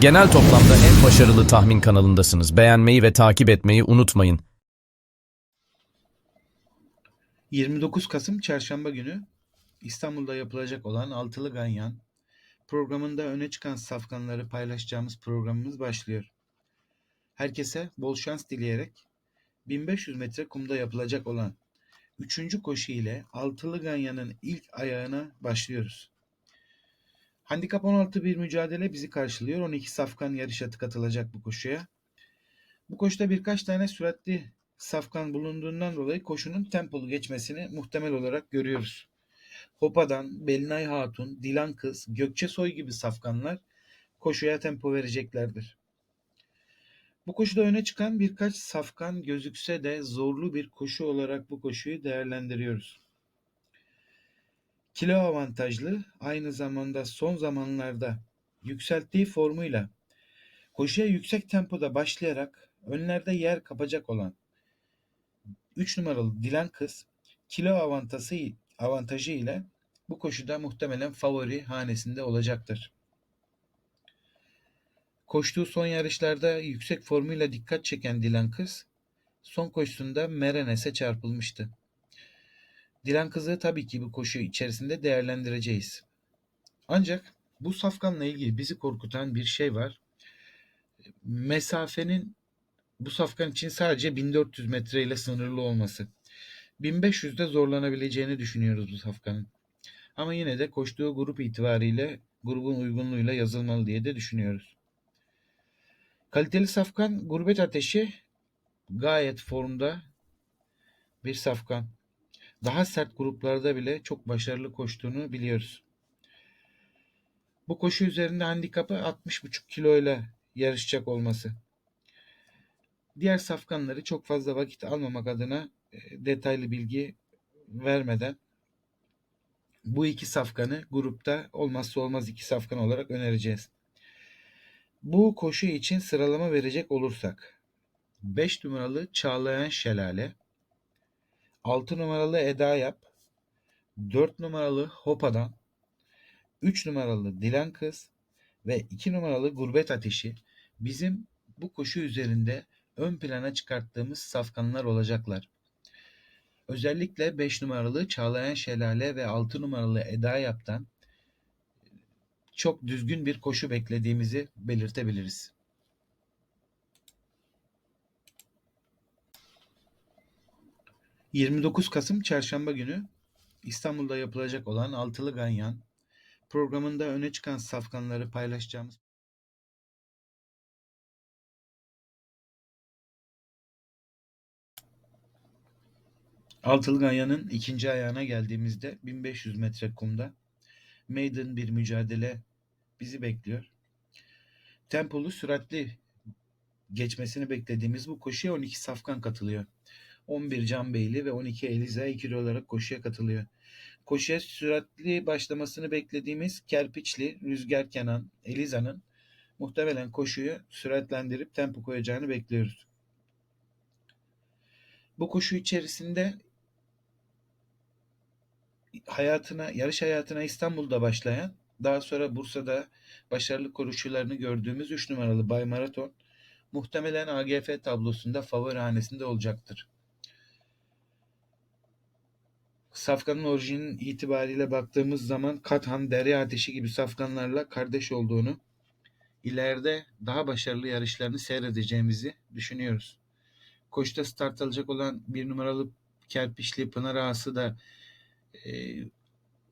Genel toplamda en başarılı tahmin kanalındasınız. Beğenmeyi ve takip etmeyi unutmayın. 29 Kasım Çarşamba günü İstanbul'da yapılacak olan Altılı Ganyan programında öne çıkan safkanları paylaşacağımız programımız başlıyor. Herkese bol şans dileyerek 1500 metre kumda yapılacak olan 3. koşu ile Altılı Ganyan'ın ilk ayağına başlıyoruz. Handikap 16 bir mücadele bizi karşılıyor. 12 safkan yarış atı katılacak bu koşuya. Bu koşuda birkaç tane süratli safkan bulunduğundan dolayı koşunun tempolu geçmesini muhtemel olarak görüyoruz. Hopa'dan Belinay Hatun, Dilan Kız, Gökçe Soy gibi safkanlar koşuya tempo vereceklerdir. Bu koşuda öne çıkan birkaç safkan gözükse de zorlu bir koşu olarak bu koşuyu değerlendiriyoruz. Kilo avantajlı, aynı zamanda son zamanlarda yükselttiği formuyla koşuya yüksek tempoda başlayarak önlerde yer kapacak olan 3 numaralı Dilan Kız kilo avantajı, avantajı ile bu koşuda muhtemelen favori hanesinde olacaktır. Koştuğu son yarışlarda yüksek formuyla dikkat çeken Dilan Kız son koşusunda Merenes'e çarpılmıştı. Dilan Kız'ı tabii ki bu koşu içerisinde değerlendireceğiz. Ancak bu safkanla ilgili bizi korkutan bir şey var. Mesafenin bu safkan için sadece 1400 metre ile sınırlı olması. 1500'de zorlanabileceğini düşünüyoruz bu safkanın. Ama yine de koştuğu grup itibariyle grubun uygunluğuyla yazılmalı diye de düşünüyoruz. Kaliteli safkan gurbet ateşi gayet formda bir safkan. Daha sert gruplarda bile çok başarılı koştuğunu biliyoruz. Bu koşu üzerinde handikapı 60,5 kilo ile yarışacak olması. Diğer safkanları çok fazla vakit almamak adına e, detaylı bilgi vermeden bu iki safkanı grupta olmazsa olmaz iki safkan olarak önereceğiz. Bu koşu için sıralama verecek olursak 5 numaralı Çağlayan Şelale 6 numaralı Eda Yap 4 numaralı Hopa'dan 3 numaralı Dilan Kız ve 2 numaralı Gurbet Ateşi bizim bu koşu üzerinde ön plana çıkarttığımız safkanlar olacaklar. Özellikle 5 numaralı Çağlayan Şelale ve 6 numaralı Eda Yap'tan çok düzgün bir koşu beklediğimizi belirtebiliriz. ...29 Kasım Çarşamba günü İstanbul'da yapılacak olan Altılı Ganyan programında öne çıkan safkanları paylaşacağımız Altılı Ganyan'ın ikinci ayağına geldiğimizde 1500 metre kumda maiden bir mücadele bizi bekliyor. Tempolu süratli geçmesini beklediğimiz bu koşuya 12 safkan katılıyor. 11 Can Beyli ve 12 Eliza ikili olarak koşuya katılıyor. Koşuya süratli başlamasını beklediğimiz Kerpiçli, Rüzgar Kenan, Eliza'nın muhtemelen koşuyu süratlendirip tempo koyacağını bekliyoruz. Bu koşu içerisinde hayatına, yarış hayatına İstanbul'da başlayan, daha sonra Bursa'da başarılı koşularını gördüğümüz 3 numaralı Bay Maraton muhtemelen AGF tablosunda favori hanesinde olacaktır. Safkanın orijinin itibariyle baktığımız zaman Kathan, Dere Ateşi gibi safkanlarla kardeş olduğunu, ileride daha başarılı yarışlarını seyredeceğimizi düşünüyoruz. Koşta start alacak olan bir numaralı Kerpiçli Pınar Ağası da e,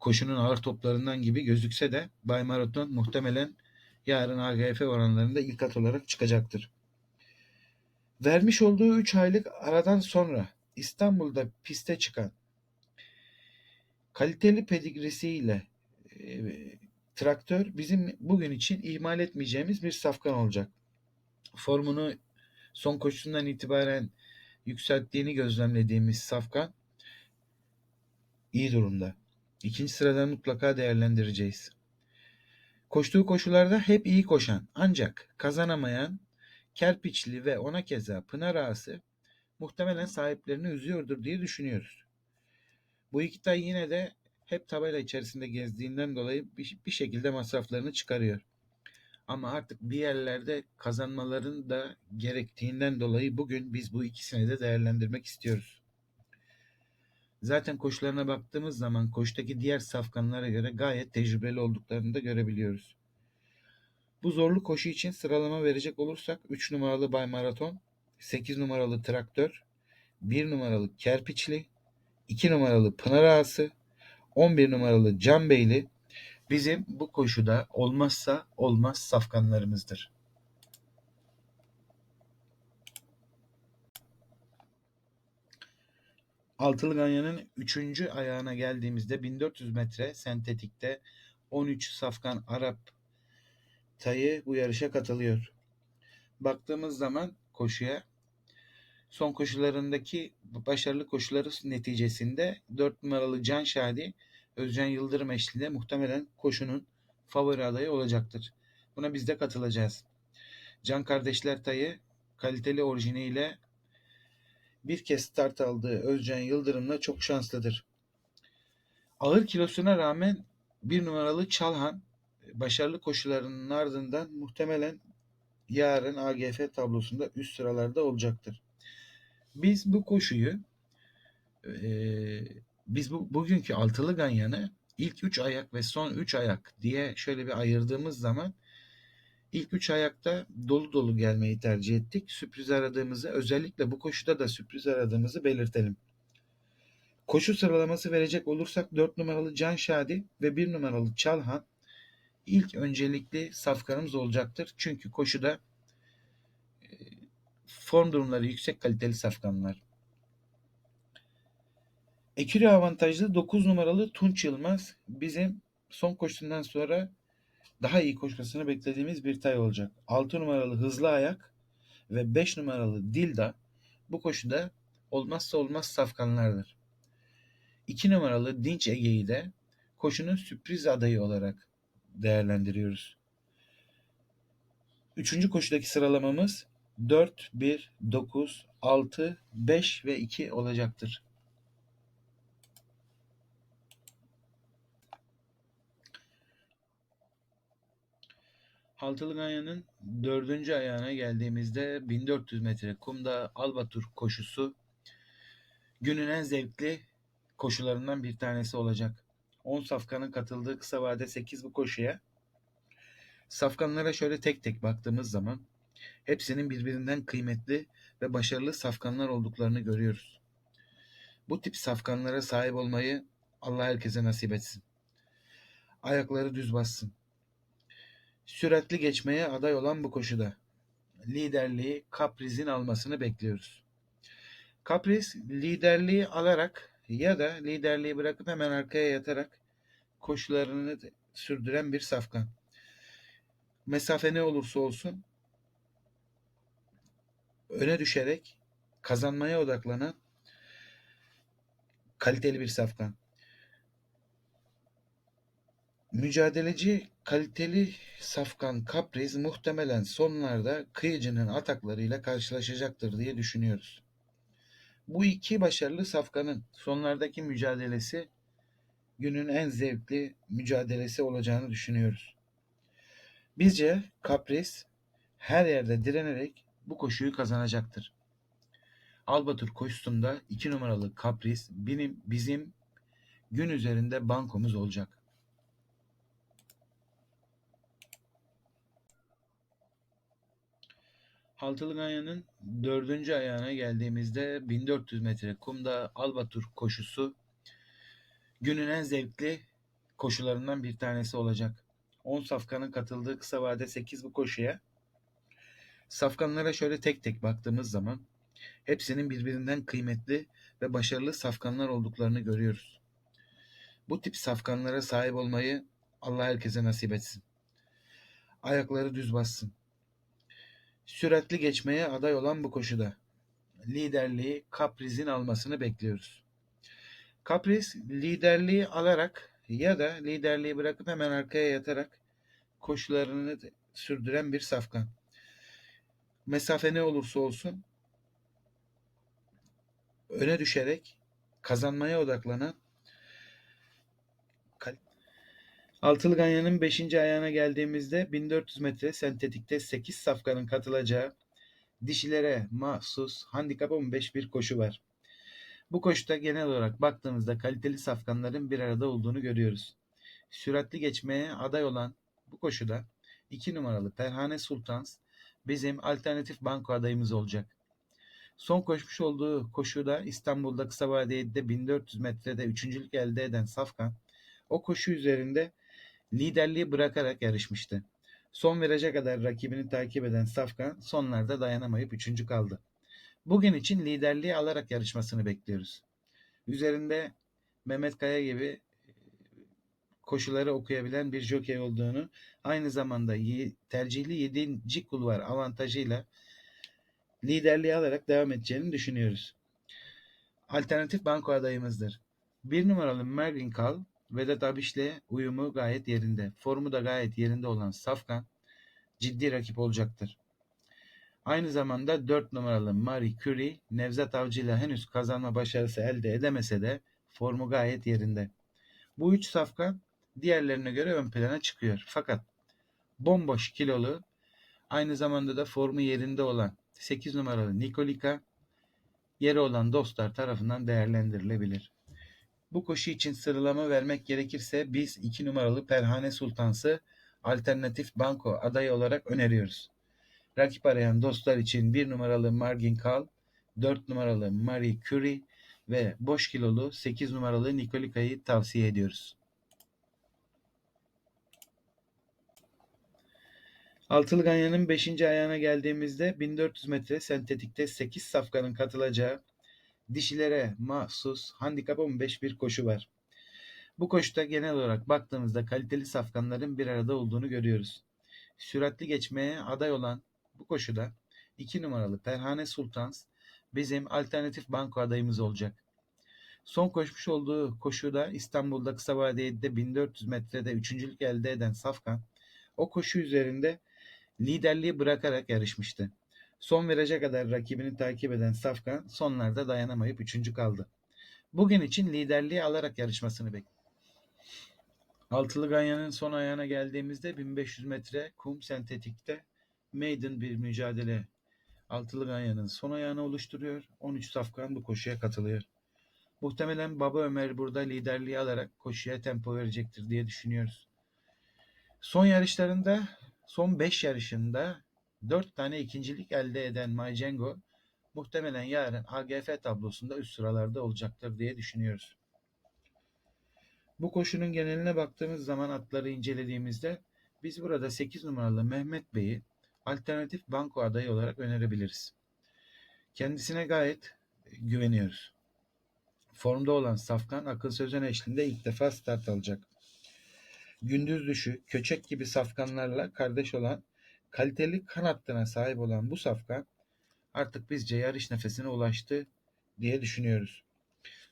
koşunun ağır toplarından gibi gözükse de Bay Maraton muhtemelen yarın AGF oranlarında ilk at olarak çıkacaktır. Vermiş olduğu 3 aylık aradan sonra İstanbul'da piste çıkan kaliteli pedigrisiyle e, traktör bizim bugün için ihmal etmeyeceğimiz bir safkan olacak. Formunu son koşusundan itibaren yükselttiğini gözlemlediğimiz safkan iyi durumda. İkinci sıradan mutlaka değerlendireceğiz. Koştuğu koşularda hep iyi koşan ancak kazanamayan Kerpiçli ve ona keza Pınar Ağası muhtemelen sahiplerini üzüyordur diye düşünüyoruz. Bu iki tay yine de hep tabela içerisinde gezdiğinden dolayı bir, bir şekilde masraflarını çıkarıyor. Ama artık bir yerlerde kazanmaların da gerektiğinden dolayı bugün biz bu ikisini de değerlendirmek istiyoruz. Zaten koşularına baktığımız zaman koştaki diğer safkanlara göre gayet tecrübeli olduklarını da görebiliyoruz. Bu zorlu koşu için sıralama verecek olursak 3 numaralı Bay Maraton, 8 numaralı Traktör, 1 numaralı Kerpiçli, 2 numaralı Pınar Ağası, 11 numaralı Can Beyli bizim bu koşuda olmazsa olmaz safkanlarımızdır. Altılı Ganyan'ın 3. ayağına geldiğimizde 1400 metre sentetikte 13 safkan Arap tayı bu yarışa katılıyor. Baktığımız zaman koşuya son koşularındaki başarılı koşuları neticesinde 4 numaralı Can Şadi Özcan Yıldırım eşliğinde muhtemelen koşunun favori adayı olacaktır. Buna biz de katılacağız. Can Kardeşler Tayı kaliteli orijiniyle bir kez start aldığı Özcan Yıldırım'la çok şanslıdır. Ağır kilosuna rağmen bir numaralı Çalhan başarılı koşularının ardından muhtemelen yarın AGF tablosunda üst sıralarda olacaktır. Biz bu koşuyu eee, biz bu bugünkü altılı ganyanı ilk 3 ayak ve son 3 ayak diye şöyle bir ayırdığımız zaman ilk 3 ayakta dolu dolu gelmeyi tercih ettik. Sürpriz aradığımızı özellikle bu koşuda da sürpriz aradığımızı belirtelim. Koşu sıralaması verecek olursak 4 numaralı Can Şadi ve 1 numaralı Çalhan ilk öncelikli safkanımız olacaktır. Çünkü koşuda e, form durumları yüksek kaliteli safkanlar. Ekürü avantajlı 9 numaralı Tunç Yılmaz bizim son koşusundan sonra daha iyi koşmasını beklediğimiz bir tay olacak. 6 numaralı Hızlı Ayak ve 5 numaralı Dilda bu koşuda olmazsa olmaz safkanlardır. 2 numaralı Dinç Ege'yi de koşunun sürpriz adayı olarak değerlendiriyoruz. Üçüncü koşudaki sıralamamız 4, 1, 9, 6, 5 ve 2 olacaktır. Altılı Ganyan'ın dördüncü ayağına geldiğimizde 1400 metre kumda Albatur koşusu günün en zevkli koşularından bir tanesi olacak. 10 safkanın katıldığı kısa vade 8 bu koşuya. Safkanlara şöyle tek tek baktığımız zaman hepsinin birbirinden kıymetli ve başarılı safkanlar olduklarını görüyoruz. Bu tip safkanlara sahip olmayı Allah herkese nasip etsin. Ayakları düz bassın. Süratli geçmeye aday olan bu koşuda liderliği Capriz'in almasını bekliyoruz. Capriz liderliği alarak ya da liderliği bırakıp hemen arkaya yatarak koşularını sürdüren bir safkan. Mesafe ne olursa olsun öne düşerek kazanmaya odaklanan kaliteli bir safkan. Mücadeleci kaliteli safkan Capriz muhtemelen sonlarda kıyıcının ataklarıyla karşılaşacaktır diye düşünüyoruz. Bu iki başarılı safkanın sonlardaki mücadelesi günün en zevkli mücadelesi olacağını düşünüyoruz. Bizce Capriz her yerde direnerek bu koşuyu kazanacaktır. Albatur koşusunda 2 numaralı Capriz benim, bizim gün üzerinde bankomuz olacak. Altılı Ganyan'ın dördüncü ayağına geldiğimizde 1400 metre kumda Albatur koşusu günün en zevkli koşularından bir tanesi olacak. 10 safkanın katıldığı kısa vade 8 bu koşuya. Safkanlara şöyle tek tek baktığımız zaman hepsinin birbirinden kıymetli ve başarılı safkanlar olduklarını görüyoruz. Bu tip safkanlara sahip olmayı Allah herkese nasip etsin. Ayakları düz bassın. Süratli geçmeye aday olan bu koşuda liderliği Capriz'in almasını bekliyoruz. Capriz liderliği alarak ya da liderliği bırakıp hemen arkaya yatarak koşularını sürdüren bir safkan. Mesafe ne olursa olsun öne düşerek kazanmaya odaklanan Altılı Ganyan'ın 5. ayağına geldiğimizde 1400 metre sentetikte 8 safkanın katılacağı dişilere mahsus handikap 15 bir koşu var. Bu koşuda genel olarak baktığımızda kaliteli safkanların bir arada olduğunu görüyoruz. Süratli geçmeye aday olan bu koşuda 2 numaralı Perhane Sultans bizim alternatif banko adayımız olacak. Son koşmuş olduğu koşuda İstanbul'da kısa vadede 1400 metrede üçüncülük elde eden Safkan o koşu üzerinde liderliği bırakarak yarışmıştı. Son viraja kadar rakibini takip eden Safkan sonlarda dayanamayıp üçüncü kaldı. Bugün için liderliği alarak yarışmasını bekliyoruz. Üzerinde Mehmet Kaya gibi koşuları okuyabilen bir jokey olduğunu, aynı zamanda tercihli 7. kulvar avantajıyla liderliği alarak devam edeceğini düşünüyoruz. Alternatif banko adayımızdır. Bir numaralı Merlin Kal, Vedat Abiş'le uyumu gayet yerinde. Formu da gayet yerinde olan Safkan ciddi rakip olacaktır. Aynı zamanda 4 numaralı Marie Curie, Nevzat Avcı ile henüz kazanma başarısı elde edemese de formu gayet yerinde. Bu üç safka diğerlerine göre ön plana çıkıyor. Fakat bomboş kilolu, aynı zamanda da formu yerinde olan 8 numaralı Nikolika, yeri olan dostlar tarafından değerlendirilebilir. Bu koşu için sıralama vermek gerekirse biz 2 numaralı Perhane Sultans'ı alternatif banko adayı olarak öneriyoruz. Rakip arayan dostlar için 1 numaralı Margin Kal, 4 numaralı Marie Curie ve boş kilolu 8 numaralı Nikolika'yı tavsiye ediyoruz. Altılı Ganyan'ın 5. ayağına geldiğimizde 1400 metre sentetikte 8 safkanın katılacağı dişilere mahsus handikap 15 bir koşu var. Bu koşuda genel olarak baktığımızda kaliteli safkanların bir arada olduğunu görüyoruz. Süratli geçmeye aday olan bu koşuda 2 numaralı Perhane Sultans bizim alternatif banko adayımız olacak. Son koşmuş olduğu koşuda İstanbul'da kısa vadede 1400 metrede üçüncülük elde eden Safkan o koşu üzerinde liderliği bırakarak yarışmıştı. Son viraja kadar rakibini takip eden Safkan sonlarda dayanamayıp üçüncü kaldı. Bugün için liderliği alarak yarışmasını bekliyor. Altılı Ganyan'ın son ayağına geldiğimizde 1500 metre kum sentetikte maiden bir mücadele Altılı Ganyan'ın son ayağını oluşturuyor. 13 safkan bu koşuya katılıyor. Muhtemelen Baba Ömer burada liderliği alarak koşuya tempo verecektir diye düşünüyoruz. Son yarışlarında, son 5 yarışında 4 tane ikincilik elde eden Majengo muhtemelen yarın AGF tablosunda üst sıralarda olacaktır diye düşünüyoruz. Bu koşunun geneline baktığımız zaman atları incelediğimizde biz burada 8 numaralı Mehmet Bey'i alternatif banko adayı olarak önerebiliriz. Kendisine gayet güveniyoruz. Formda olan Safkan akıl sözün eşliğinde ilk defa start alacak. Gündüz düşü, köçek gibi safkanlarla kardeş olan kaliteli kan hattına sahip olan bu safkan artık bizce yarış nefesine ulaştı diye düşünüyoruz.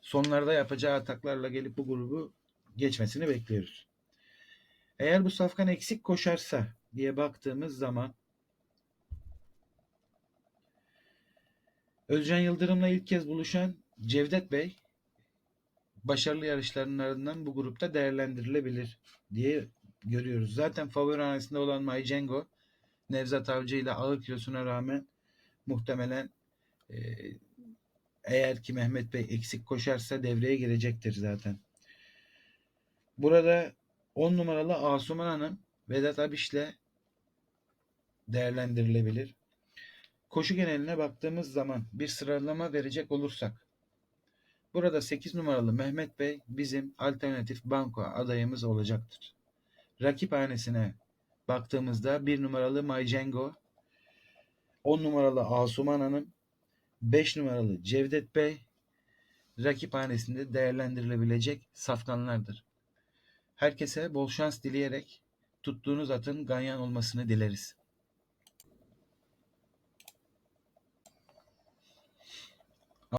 Sonlarda yapacağı ataklarla gelip bu grubu geçmesini bekliyoruz. Eğer bu safkan eksik koşarsa diye baktığımız zaman Özcan Yıldırım'la ilk kez buluşan Cevdet Bey başarılı yarışlarının ardından bu grupta değerlendirilebilir diye görüyoruz. Zaten favori arasında olan Maycengo Nevzat Avcı ile ağır kilosuna rağmen muhtemelen e, eğer ki Mehmet Bey eksik koşarsa devreye girecektir zaten. Burada 10 numaralı Asuman Hanım Vedat Abiş'le değerlendirilebilir. Koşu geneline baktığımız zaman bir sıralama verecek olursak burada 8 numaralı Mehmet Bey bizim alternatif banko adayımız olacaktır. Rakip hanesine baktığımızda 1 numaralı Maycengo, 10 numaralı Asuman Hanım, 5 numaralı Cevdet Bey rakip hanesinde değerlendirilebilecek safkanlardır. Herkese bol şans dileyerek tuttuğunuz atın ganyan olmasını dileriz.